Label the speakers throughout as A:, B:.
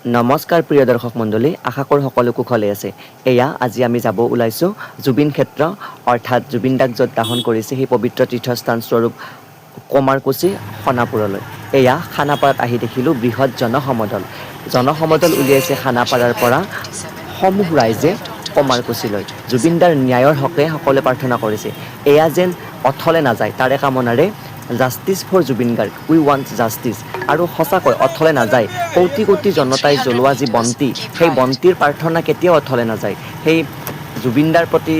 A: নমস্কাৰ প্ৰিয় দৰ্শক মণ্ডলী আশা কৰোঁ সকলো কুশলে আছে। এয়া আজি আমি যাব ওলাইছোঁ জুবিন ক্ষেত্ৰ অৰ্থাৎ জুবিন দাক য'ত দাহন কৰিছে সেই পবিত্ৰ তীৰ্থস্থান স্বৰূপ কমাৰকুছি খানাপুৰলৈ। এয়া খানাপাৰাত আহি দেখিলোঁ বৃহৎ জনসমদল। জনসমদল উলিয়াইছে খানাপাৰাৰ পৰা সমূহ ৰাইজে কমাৰকুছিলৈ। জুবিনদাৰ ন্যায়ৰ হকে সকলোৱে প্ৰাৰ্থনা কৰিছে। এয়া যেন অথলে নাযায় তাৰে কামনাৰে justice for Zubeen Garg we want justice আৰু সঁচাকৈ অথলে নাযায়। কোটি কোটি জনতাই জ্বলোৱা যি বন্তি সেই বন্তিৰ প্ৰাৰ্থনা কেতিয়াও অথলে নাযায়। সেই জুবিনদাৰ প্ৰতি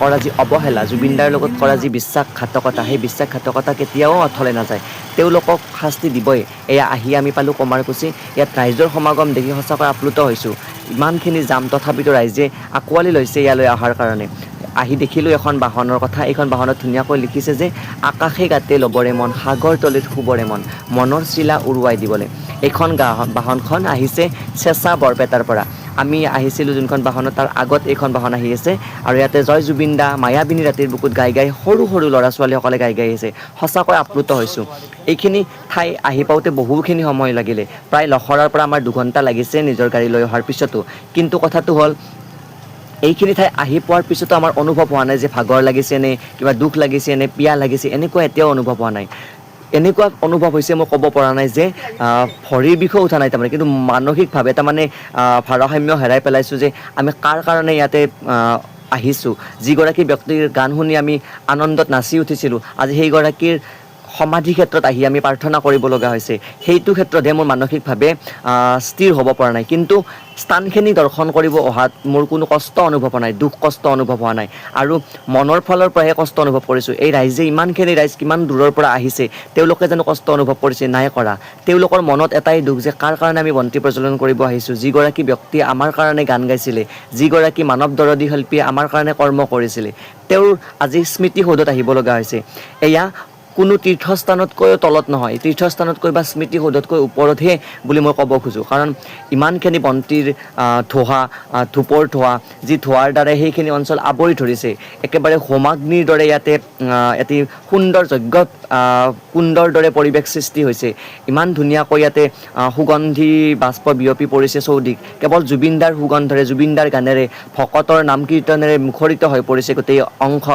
A: কৰা যি অৱহেলা জুবিনদাৰ লগত কৰা যি বিশ্বাসঘাতকতা সেই বিশ্বাসঘাতকতা কেতিয়াও অথলে নাযায়। তেওঁলোকক শাস্তি দিবই। এয়া আহি আমি পালোঁ কমাৰকুছি ইয়াত ৰাইজৰ সমাগম দেখি সঁচাকৈ আপ্লুত হৈছোঁ। ইমানখিনি যাম তথাপিতো ৰাইজে আঁকোৱালি লৈছে ইয়ালৈ অহাৰ কাৰণে। আহি দেখিলোঁ এখন বাহনৰ কথা। এইখন বাহনত ধুনীয়াকৈ লিখিছে যে আকাশে গাতে ল'বৰে মন সাগৰ তলিত শুবৰে মন মনৰ চিলা উৰুৱাই দিবলৈ। এইখন গা বাহনখন আহিছে চেঁচা বৰপেটাৰ পৰা। আমি আহিছিলোঁ যোনখন বাহনত তাৰ আগত এইখন বাহন আহি আছে আৰু ইয়াতে জয় জুবিন দা মায়াবিনী ৰাতিৰ বুকুত গাই গাই সৰু সৰু ল'ৰা ছোৱালীসকলে গাই গাই আহিছে সঁচাকৈ আপ্লুত হৈছোঁ। এইখিনি ঠাই আহি পাওঁতে বহুখিনি সময় লাগিলে। প্ৰায় লখৰাৰ পৰা আমাৰ দুঘণ্টা লাগিছে নিজৰ গাড়ী লৈ অহাৰ পিছতো। কিন্তু কথাটো হ'ল এইখিনি ঠাই আহি পোৱাৰ পিছতো আমাৰ অনুভৱ হোৱা নাই যে ভাগৰ লাগিছে নে কিবা দুখ লাগিছে নে পিয়াহ লাগিছে, এনেকুৱা এতিয়াও অনুভৱ হোৱা নাই। এনেকুৱা অনুভৱ হৈছে মই ক'ব পৰা নাই যে ভৰিৰ বিষয়ে উঠা নাই তাৰমানে, কিন্তু মানসিকভাৱে তাৰমানে ভাৰসাম্য হেৰাই পেলাইছোঁ যে আমি কাৰ কাৰণে ইয়াতে আহিছোঁ। যিগৰাকী ব্যক্তিৰ গান শুনি আমি আনন্দত নাচি উঠিছিলোঁ, আজি সেইগৰাকীৰ সমাধি ক্ষেত্ৰত আহি আমি প্ৰাৰ্থনা কৰিব লগা হৈছে। সেইটো ক্ষেত্ৰতহে মোৰ মানসিকভাৱে স্থিৰ হ'ব পৰা নাই। কিন্তু স্থানখিনি দৰ্শন কৰিব অহাত মোৰ কোনো কষ্ট অনুভৱ হোৱা নাই দুখ কষ্ট অনুভৱ হোৱা নাই। আৰু মনৰ ফালৰ পৰাহে কষ্ট অনুভৱ কৰিছোঁ। এই ৰাইজে ইমানখিনি ৰাইজ কিমান দূৰৰ পৰা আহিছে তেওঁলোকে জানো কষ্ট অনুভৱ কৰিছে নাই কৰা। তেওঁলোকৰ মনত এটাই দুখ যে কাৰ কাৰণে আমি বন্তি প্ৰজ্বলন কৰিব আহিছোঁ। যিগৰাকী ব্যক্তিয়ে আমাৰ কাৰণে গান গাইছিলে যিগৰাকী মানৱ দৰদী শিল্পীয়ে আমাৰ কাৰণে কৰ্ম কৰিছিলে তেওঁৰ আজি স্মৃতিসৌধত আহিব লগা হৈছে। এয়া কোনো তীৰ্থস্থানতকৈও তলত নহয়। তীৰ্থস্থানতকৈ বা স্মৃতিসৌধতকৈ ওপৰতহে বুলি মই ক'ব খোজোঁ। কাৰণ ইমানখিনি বন্তিৰ ধোঁৱা ধূপৰ ধোঁৱা যি ধোঁৱাৰ দ্বাৰা সেইখিনি অঞ্চল আৱৰি ধৰিছে একেবাৰে হোমাগ্নিৰ দৰে ইয়াতে এটি সুন্দৰ যজ্ঞ কুণ্ডৰ দৰে পৰিৱেশ সৃষ্টি হৈছে। ইমান ধুনীয়াকৈ ইয়াতে সুগন্ধি বাষ্প বিয়পি পৰিছে চৌদিশ। কেৱল জুবিনদাৰ সুগন্ধৰে জুবিনদাৰ গানেৰে ভকতৰ নাম কীৰ্তনেৰে মুখৰিত হৈ পৰিছে গোটেই অংশ।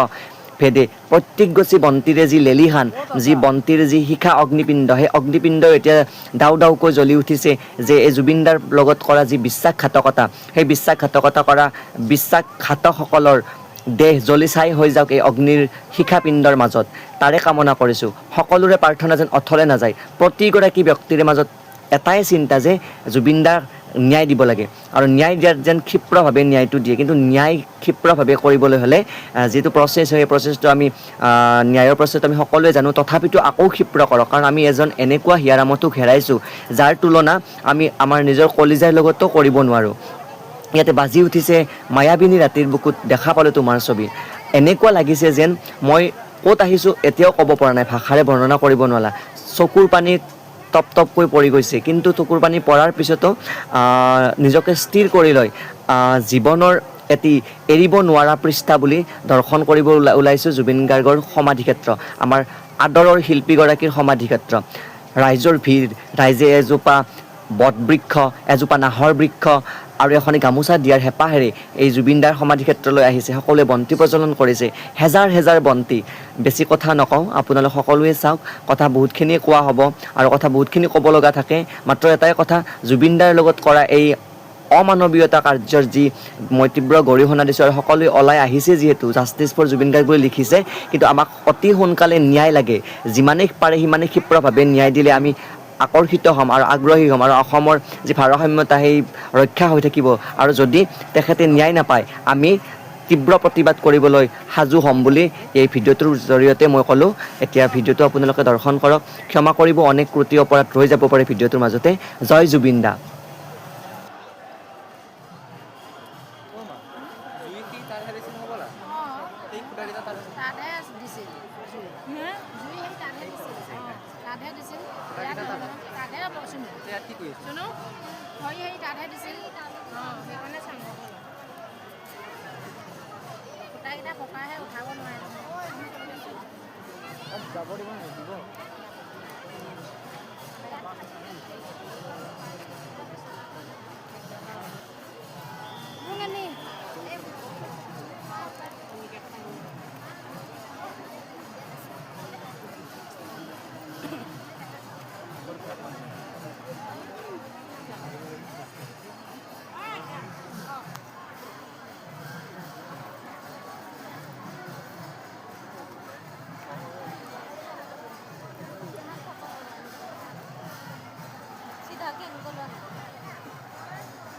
A: ভেদে প্ৰত্যেক গছি বন্তিৰে যি লেলিহান যি বন্তিৰ যি শিখা অগ্নিপিণ্ড সেই অগ্নিপিণ্ড এতিয়া ডাউ ডাউকৈ জ্বলি উঠিছে যে এই জুবিনদাৰ লগত কৰা যি বিশ্বাসঘাতকতা সেই বিশ্বাসঘাতকতা কৰা বিশ্বাসঘাতকসকলৰ দেহ জ্বলি ছাই হৈ যাওক এই অগ্নিৰ শিখাপিণ্ডৰ মাজত। তাৰে কামনা কৰিছোঁ। সকলোৰে প্ৰাৰ্থনা যেন অথলে নাযায়। প্ৰতিগৰাকী ব্যক্তিৰে মাজত এটাই চিন্তা যে জুবিনদাৰ ন্যায় দিব লাগে। আৰু ন্যায় দিয়াত যেন ক্ষিপ্ৰভাৱে ন্যায়টো দিয়ে। কিন্তু ন্যায় ক্ষিপ্ৰভাৱে কৰিবলৈ হ'লে যিটো প্ৰচেছ হয় সেই প্ৰচেছটো আমি ন্যায়ৰ প্ৰচেছটো আমি সকলোৱে জানো, তথাপিতো আকৌ ক্ষিপ্ৰ কৰক। কাৰণ আমি এজন এনেকুৱা হিয়াৰামতোক হেৰাইছোঁ, যাৰ তুলনা আমি আমাৰ নিজৰ কলিজাৰ লগতো কৰিব নোৱাৰোঁ। ইয়াতে বাজি উঠিছে মায়াবিনী ৰাতিৰ বুকুত, দেখা পালোঁ তোমাৰ ছবি। এনেকুৱা লাগিছে যেন মই ক'ত আহিছোঁ এতিয়াও ক'ব পৰা নাই, ভাষাৰে বৰ্ণনা কৰিব নোৱাৰা। চকুৰ পানীত টপ টপকৈ পৰি গৈছে। কিন্তু টুকুৰপানী পানী পৰাৰ পিছতো নিজকে স্থিৰ কৰি লয় জীৱনৰ এটি এৰিব নোৱাৰা পৃষ্ঠা বুলি দৰ্শন কৰিব ওলা- ওলাইছোঁ জুবিন গাৰ্গৰ সমাধিক্ষেত্ৰ, আমাৰ আদৰৰ শিল্পীগৰাকীৰ সমাধিক্ষেত্ৰ। ৰাইজৰ ভিৰ, ৰাইজে এজোপা বটবৃক্ষ, এজোপা নাহৰ বৃক্ষ আৰু এখনি গামোচা দিয়াৰ হেঁপাহেৰে এই জুবিনদাৰ সমাধিক্ষেত্ৰলৈ আহিছে। সকলোৱে বন্তি প্ৰজ্বলন কৰিছে। হেজাৰ হেজাৰ বন্তি। বেছি কথা নকওঁ আপোনালোক সকলোৱে চাওক কথা বহুতখিনিয়ে কোৱা হ'ব আৰু কথা বহুতখিনি ক'ব লগা থাকে। মাত্ৰ এটাই কথা জুবিনদাৰ লগত কৰা এই অমানৱীয়তা কাৰ্যৰ যি মই তীব্ৰ গৰিহণা দিছোঁ আৰু সকলোৱে ওলাই আহিছে যিহেতু জাষ্টিছ ফৰ জুবিন গাৰ্গ বুলি লিখিছে কিন্তু আমাক অতি সোনকালে ন্যায় লাগে। যিমানেই পাৰে সিমানেই ক্ষিপ্ৰভাৱে ন্যায় দিলে আমি আকৰ্ষিত হ'ম আৰু আগ্ৰহী হ'ম আৰু অসমৰ যি ভাৰসাম্যতা সেই ৰক্ষা হৈ থাকিব। আৰু যদি তেখেতে ন্যায় নাপায় আমি তীব্ৰ প্ৰতিবাদ কৰিবলৈ সাজু হ'ম বুলি এই ভিডিঅ'টোৰ জৰিয়তে মই ক'লোঁ। এতিয়া ভিডিঅ'টো আপোনালোকে দৰ্শন কৰক। ক্ষমা কৰিব অনেক ক্ৰুটি অপৰাধ ৰৈ যাব পাৰে ভিডিঅ'টোৰ মাজতে। জয় জুবিন দা।
B: চুনু
C: ইয়াত কি কৰি আছে
B: চুনু হয় সেই তাতহে দিছিল। অঁ সেইকাৰণে চাম। সূতাকেইটা পকাহে উঠাব নোৱাৰে।
C: যাব দিব। নিদিব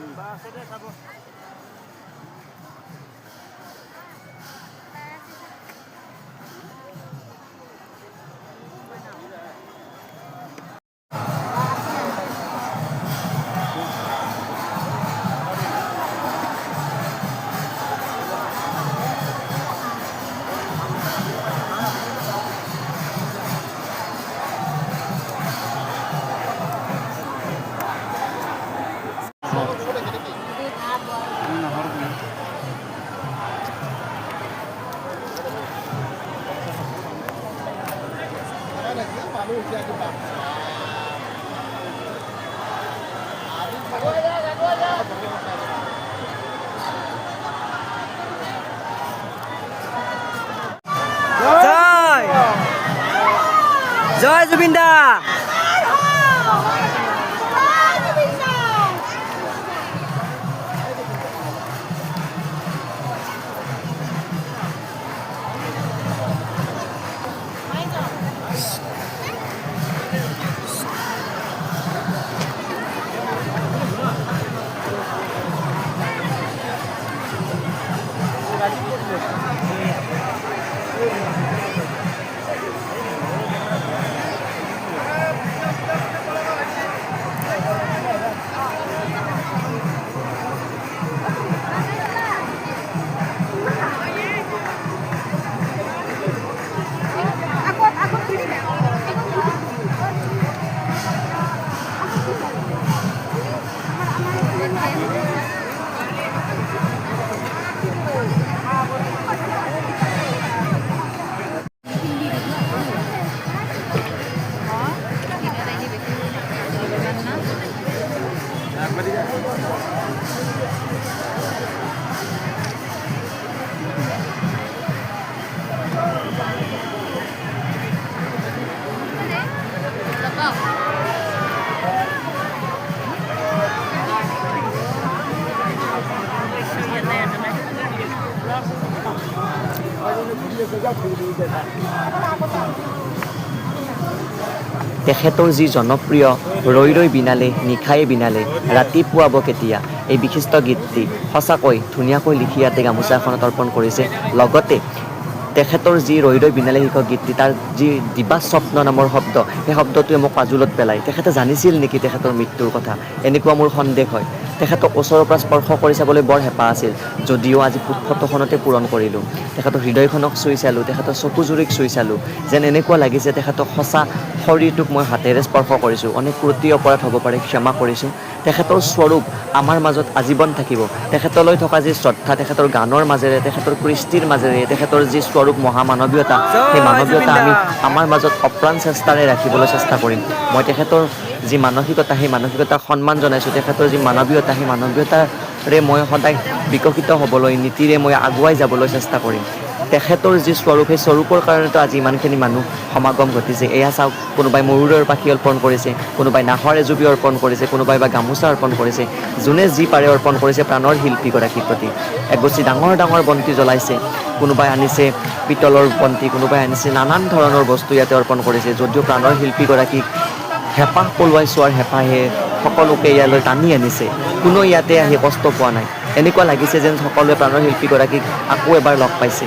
D: জয় জয় জুবিন দা
A: তেখেতৰ যি জনপ্ৰিয় ৰৈ ৰৈ বিনালে নিশায়ে বিনালে ৰাতি পুৱাব কেতিয়া এই বিশিষ্ট গীতটি সঁচাকৈ ধুনীয়াকৈ লিখি ইয়াতে গামোচা এখনত অৰ্পণ কৰিছে। লগতে তেখেতৰ যি ৰৈ ৰৈ বিনালে শীৰ্ষক গীতটি তাৰ যি দিবা স্বপ্ন নামৰ শব্দ সেই শব্দটোৱে মোক পাজোলত পেলায় তেখেতে জানিছিল নেকি তেখেতৰ মৃত্যুৰ কথা? এনেকুৱা মোৰ সন্দেহ হয়। তেখেতক ওচৰৰ পৰা স্পৰ্শ কৰি চাবলৈ বৰ হেঁপাহ আছিল। যদিও আজি ফটোখনতে পূৰণ কৰিলোঁ। তেখেতৰ হৃদয়খনক চুই চালোঁ তেখেতৰ চকুজুৰিক চুই চালোঁ। যেন এনেকুৱা লাগিছে তেখেতক সঁচা শৰীৰটোক মই হাতেৰে স্পৰ্শ কৰিছোঁ। অনেক ক্ৰুটি অপৰাধ হ'ব পাৰে ক্ষমা কৰিছোঁ। তেখেতৰ স্বৰূপ আমাৰ মাজত আজীৱন থাকিব। তেখেতলৈ থকা যি শ্ৰদ্ধা তেখেতৰ গানৰ মাজেৰে তেখেতৰ কৃষ্টিৰ মাজেৰে তেখেতৰ যি স্বৰূপ মহামানৱীয়তা সেই মানৱীয়তা আমি আমাৰ মাজত অপ্ৰাণ চেষ্টাৰে ৰাখিবলৈ চেষ্টা কৰিম। মই তেখেতৰ যি মানসিকতা, সেই মানসিকতাক সন্মান জনাইছোঁ। তেখেতৰ যি মানৱীয়তা, সেই মানৱীয়তাৰে মই সদায় বিকশিত হ'বলৈ, নীতিৰে মই আগুৱাই যাবলৈ চেষ্টা কৰিম। তেখেতৰ যি স্বৰূপ, সেই স্বৰূপৰ কাৰণেতো আজি ইমানখিনি মানুহ সমাগম ঘটিছে। এয়া চাওক, কোনোবাই ময়ূৰৰ পাখি অৰ্পণ কৰিছে, কোনোবাই নাহৰ এজুবি অৰ্পণ কৰিছে, কোনোবাই বা গামোচা অৰ্পণ কৰিছে। যোনে যি পাৰে অৰ্পণ কৰিছে প্ৰাণৰ শিল্পীগৰাকীৰ প্ৰতি। এগছি ডাঙৰ ডাঙৰ বন্তি জ্বলাইছে। কোনোবাই আনিছে পিতলৰ বন্তি, কোনোবাই আনিছে নানান ধৰণৰ বস্তু ইয়াতে অৰ্পণ কৰিছে, যদিও প্ৰাণৰ শিল্পীগৰাকীক হেঁপাহ পলুৱাই চোৱাৰ হেঁপাহে সকলোকে ইয়ালৈ টানি আনিছে। কোনো ইয়াতে আহি কষ্ট পোৱা নাই। এনেকুৱা লাগিছে যেন সকলোৱে প্ৰাণৰ শিল্পীগৰাকীক আকৌ এবাৰ লগ পাইছে।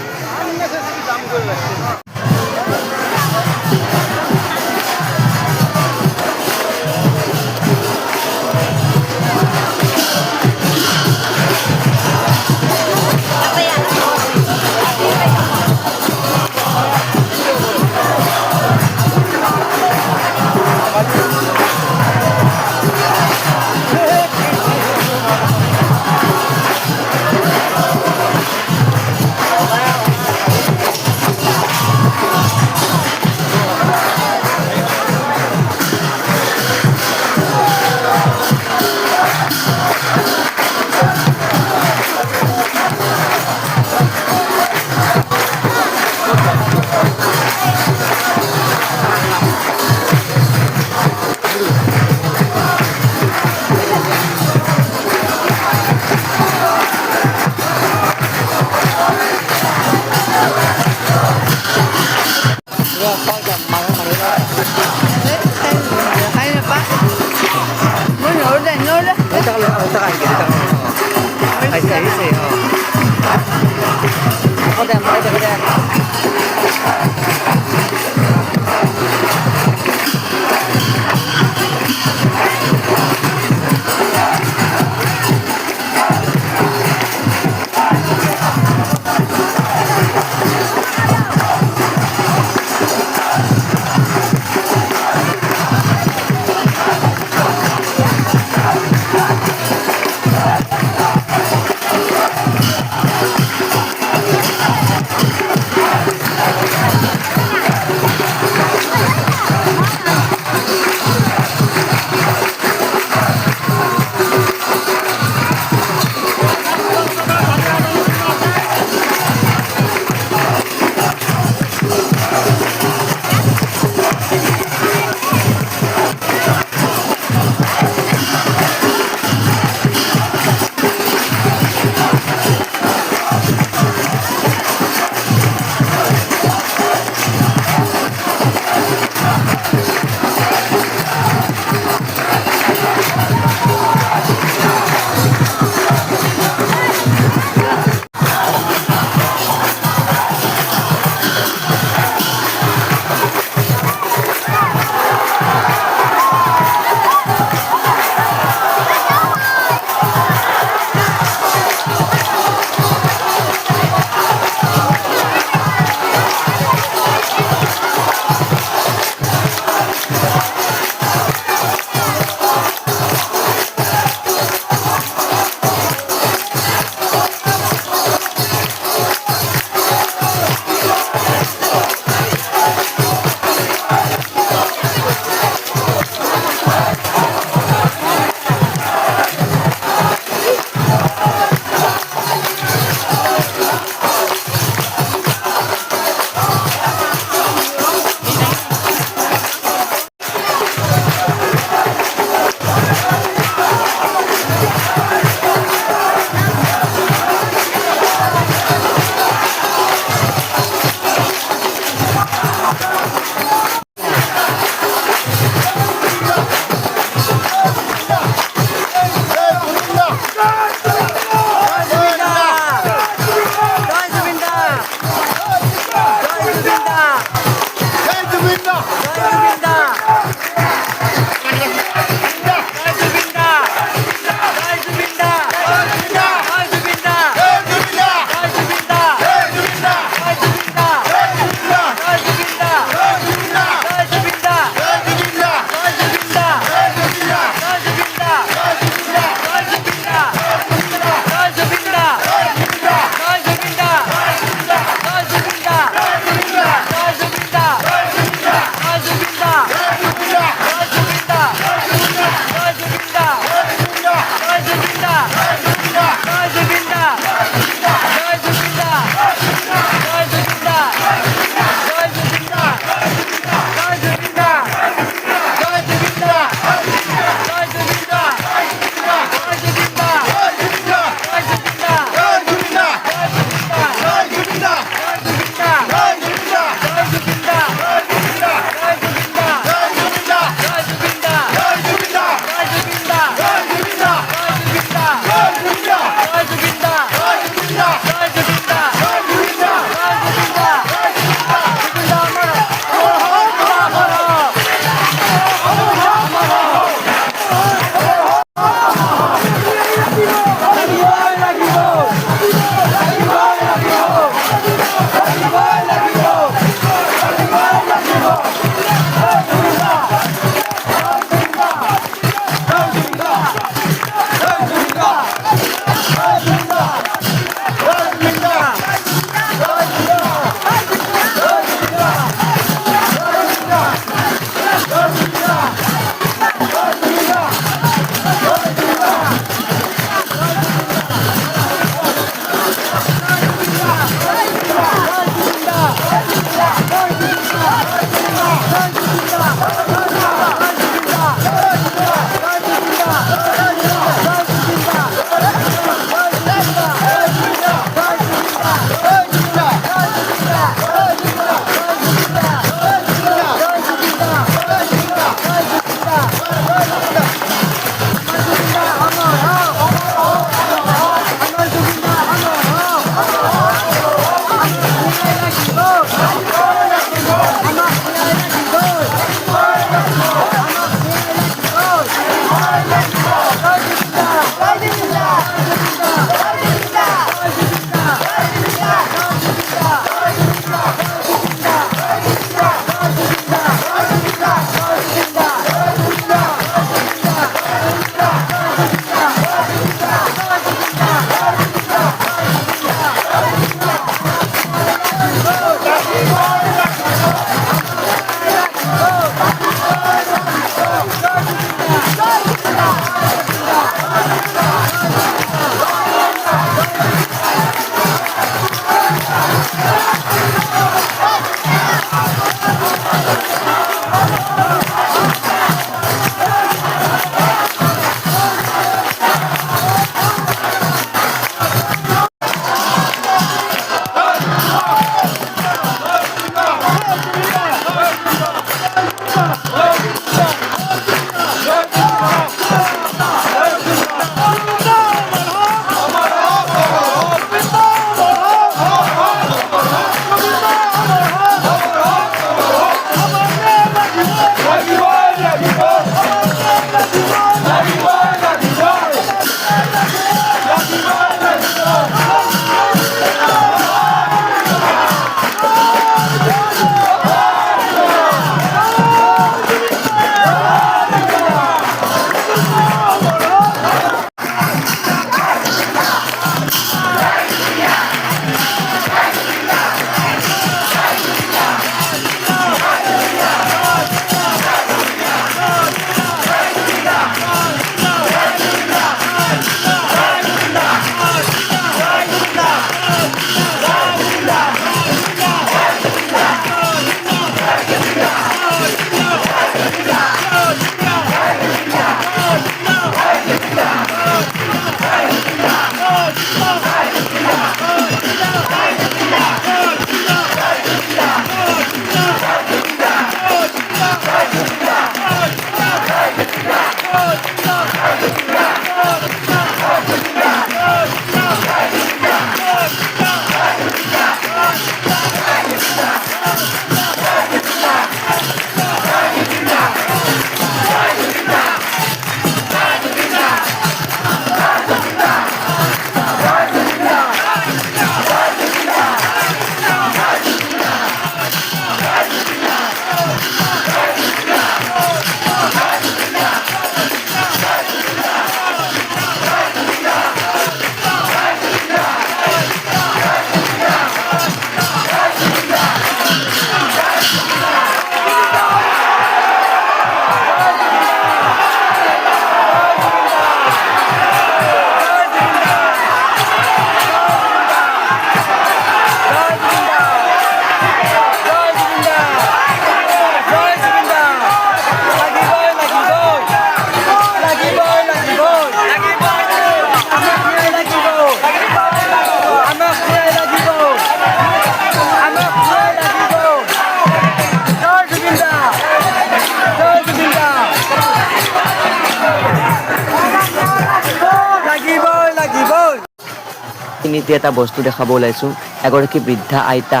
A: তিনিটি এটা বস্তু দেখাব ওলাইছোঁ, এগৰাকী বৃদ্ধা আইতা,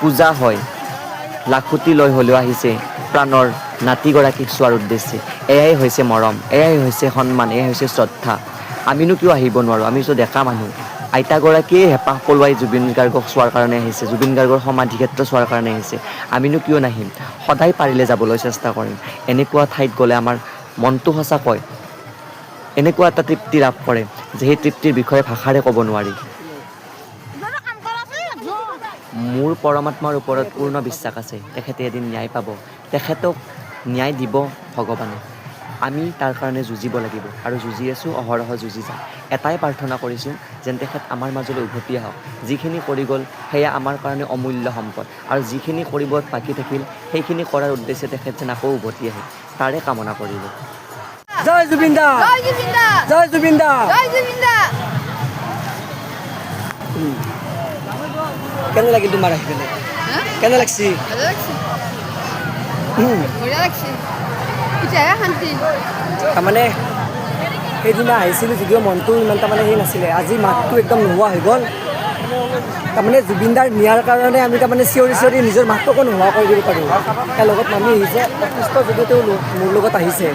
A: পূজা হয়, লাখুটি লৈ হ'লেও আহিছে, প্ৰাণৰ নাতিগৰাকীক চোৱাৰ উদ্দেশ্যে। এয়াই হৈছে মৰম, এয়াই হৈছে সন্মান, এয়াই হৈছে শ্ৰদ্ধা। আমিনো কিয় আহিব নোৱাৰোঁ? আমিতো ডেকা মানুহ। আইতাগৰাকীয়ে হেঁপাহ পলোৱাই জুবিন গাৰ্গক চোৱাৰ কাৰণে আহিছে, জুবিন গাৰ্গৰ সমাধি ক্ষেত্ৰ চোৱাৰ কাৰণে আহিছে। আমিনো কিয় নাহিম? সদায় পাৰিলে যাবলৈ চেষ্টা কৰিম। এনেকুৱা ঠাইত গ'লে আমাৰ মনটো সঁচাকৈ এনেকুৱা এটা তৃপ্তি লাভ কৰে। যে সেই তৃপ্তিৰ বিষয়ে ভাষাৰে ক'ব নোৱাৰি। মোৰ পৰমাত্মাৰ ওপৰত পূৰ্ণ বিশ্বাস আছে। তেখেতে এদিন ন্যায় পাব। তেখেতক ন্যায় দিব ভগৱানে। আমি তাৰ কাৰণে যুঁজিব লাগিব আৰু যুঁজি আছোঁ অহৰহ যুঁজি যাম এটাই প্ৰাৰ্থনা কৰিছোঁ যেন তেখেত আমাৰ মাজলৈ উভতি আহক। যিখিনি কৰি গ'ল সেয়া আমাৰ কাৰণে অমূল্য সম্পদ। আৰু যিখিনি কৰিব বাকী থাকিল সেইখিনি কৰাৰ উদ্দেশ্যে তেখেত যেন আকৌ উভতি আহে। তাৰে কামনা কৰিলোঁ।
D: জয় জুবিন দা
B: জয় জুবিন দা
D: কেনে লাগিল তোমাৰ আহি পেলাই কেনে লাগছি? তাৰমানে সেইদিনা আহিছিলোঁ যদিও মনটো ইমান তাৰমানে সেই নাছিলে। আজি মাতটো একদম নোহোৱা হৈ গ'ল। তাৰমানে জুবিনদাৰ নিয়াৰ কাৰণে আমি তাৰমানে চিঞৰি চিঞৰি নিজৰ মাতটোকো নোহোৱা কৰি দিব পাৰোঁ। তাৰ লগত মামী আহিছে। অসুস্থ যদিও তেওঁ মোৰ লগত আহিছে।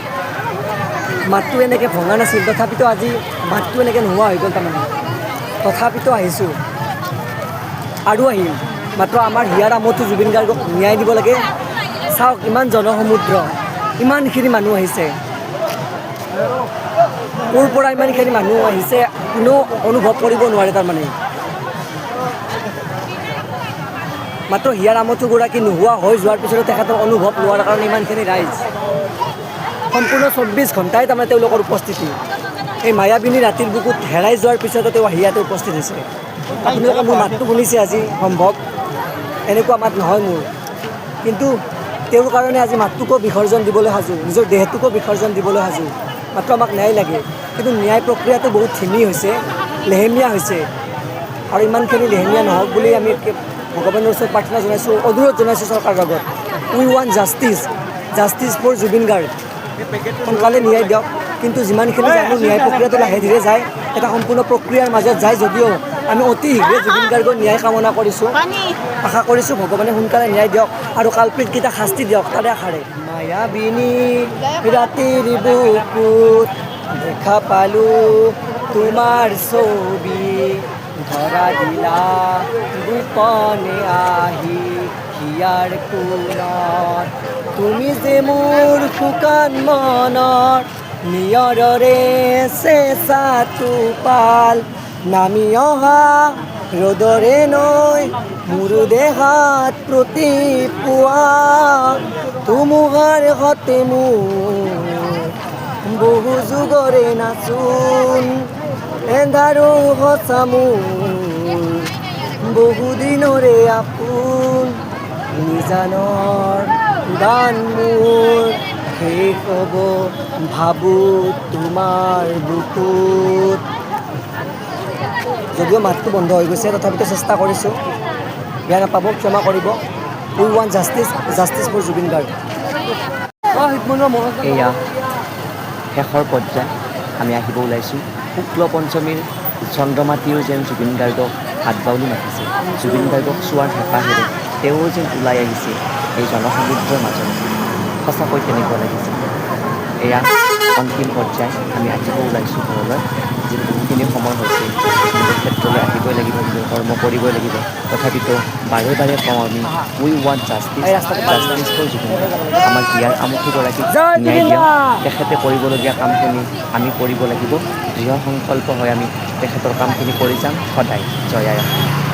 D: মাতটো এনেকৈ ভঙা নাছিল। তথাপিতো আজি মাতটো এনেকৈ নোহোৱা হৈ গ'ল তাৰমানে। তথাপিতো আহিছোঁ। আৰু আহিম। মাত্ৰ আমাৰ হিয়াৰ আমতো জুবিন গাৰ্গক ন্যায় দিব লাগে। চাওক, ইমান জনসমুদ্ৰ। ইমানখিনি মানুহ আহিছে। ক'ৰ পৰা ইমানখিনি মানুহ আহিছে কোনেও অনুভৱ কৰিব নোৱাৰে তাৰমানে। মাত্ৰ হিয়াৰ আমঠুগৰাকী নোহোৱা হৈ যোৱাৰ পিছতো তেখেতৰ অনুভৱ লোৱাৰ কাৰণে ইমানখিনি ৰাইজ। সম্পূৰ্ণ চৌব্বিছ ঘণ্টাই তাৰমানে তেওঁলোকৰ উপস্থিতি। এই মায়াবিনী ৰাতিৰ বুকুত হেৰাই যোৱাৰ পিছতো তেওঁ আহি ইয়াতে উপস্থিত হৈছে। আপোনালোকে মোৰ মাতটো শুনিছে আজি, সম্ভৱ? এনেকুৱা মাত নহয় মোৰ। কিন্তু তেওঁৰ কাৰণে আজি মাতটোকো বিসৰ্জন দিবলৈ সাজু, নিজৰ দেহটোকো বিসৰ্জন দিবলৈ সাজু। মাত্ৰ আমাক ন্যায় লাগে। কিন্তু ন্যায় প্ৰক্ৰিয়াটো বহুত ধিমি হৈছে, লেহেমীয়া হৈছে। আৰু ইমানখিনি লেহেমীয়া নহওক বুলি আমি ভগৱানৰ ওচৰত প্ৰাৰ্থনা জনাইছোঁ, অনুৰোধ জনাইছোঁ চৰকাৰৰ আগত we one justice justice for Zubeen Garg. সোনকালে ন্যায় দিয়ক। কিন্তু যিমানখিনি জানো ন্যায় প্ৰক্ৰিয়াটো লাহে ধীৰে যায়। এটা সম্পূৰ্ণ প্ৰক্ৰিয়াৰ মাজত যায় যদিও আমি অতি শীঘ্ৰে জুবিন গাৰ্গৰ ন্যায় কামনা কৰিছোঁ। আশা কৰিছোঁ ভগৱানে সোনকালে ন্যায় দিয়ক আৰু কালপিতকেইটা শাস্তি দিয়ক তাৰে আশাৰে। মায়াবিনী ৰাতিৰ বুকুত দেখা পালোঁ তোমাৰ ছবি। ধৰা দিলা গোপনে আহি হিয়াৰ কোণত তুমি যে মোৰ শুকান মনৰ নিয়ৰৰে চেঁচাটো পাল। নামি অহা ৰ'দৰে নৈ মোৰ দেহাত প্ৰতি পুৱা ধুমুহাৰ সতে মোৰ বহু যুগৰে নাচোন এন্ধাৰো সঁচা মোৰ বহুদিনৰে আপোন নিজানৰ গান মোৰ শেষ হ'ব ভাবোঁ তোমাৰ বুকুত। যদিও মাতটো বন্ধ হৈ গৈছে তথাপিতো চেষ্টা কৰিছোঁ। বেয়া নাপাব ক্ষমা কৰিব। We one justice justice for Zubeen Garg
A: এয়া শেষৰ পৰ্যায়। আমি আহিব ওলাইছোঁ। শুক্ল পঞ্চমীৰ চন্দ্ৰমাতিও যেন জুবিন গাৰ্গক হাত বাউলি মাতিছে। জুবিন গাৰ্গক চোৱাৰ হেঁপাহেৰে তেওঁ যেন ওলাই আহিছে। এই জনসমুদ্ৰৰ মাজত সঁচাকৈ তেনেকুৱা লাগিছে? এয়া অন্তিম পৰ্যায়। আমি আহিব ওলাইছোঁ ঘৰলৈ। যিহেতু বহুখিনি সময় হৈছে নিজৰ ক্ষেত্ৰলৈ আহিবই লাগিব নিজৰ কৰ্ম কৰিবই লাগিব। তথাপিতো বাৰে বাৰে কওঁ আমি we want justice justice for Zubeen আমাৰ হিয়াৰ আমুকীগৰাকীক
D: জয়
A: ন্যায়
D: জুবিন
A: দিয়ক
D: দা!
A: তেখেতে কৰিবলগীয়া কামখিনি আমি কৰিব লাগিব। দৃঢ় সংকল্প হৈ আমি তেখেতৰ কামখিনি কৰি যাম। সদায়। জয় আই অসম